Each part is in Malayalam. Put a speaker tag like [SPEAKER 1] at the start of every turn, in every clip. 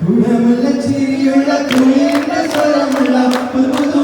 [SPEAKER 1] ഗുണമുള്ള ചിരിയുള്ള കുളിർന്ന സ്വരമുള്ള പുതു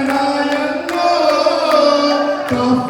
[SPEAKER 2] Kaviranayanno